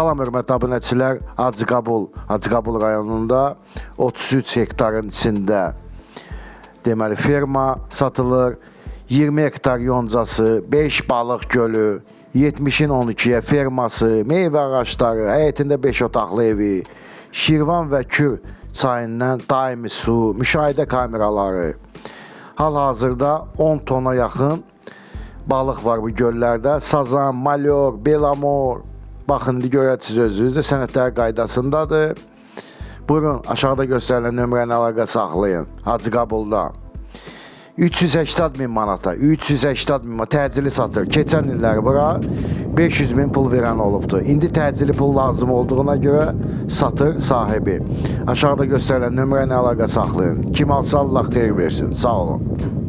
Salam hörmətli abunəçilər. Hacıqabul, Hacıqabul rayonunda 33 hektarın içində deməli ferma satılır. 20 hektar yoncası, 5 balıq gölü, 70-in 12-yə ferması, meyvə ağacları, həyətində 5 otaqlı evi, Şirvan və Kür çayından daimi su, müşahidə kameraları. Hal-hazırda 10 tona yaxın balıq var bu göllərdə. Sazan, malyor, belamor. Baxın, indi görəcəksiniz özünüz də sənədlər qaydasındadır. Buyurun, aşağıda göstərilən nömrəni əlaqə saxlayın. Hacı Qabulda. 380 min manata, 380 min manata təcili satır. Keçən illər bura 500 min pul verən olubdu. İndi təcili pul lazım olduğuna görə satır sahibi. Aşağıda göstərilən nömrəni əlaqə saxlayın. Kim alsa Allah xeyir versin. Sağ olun.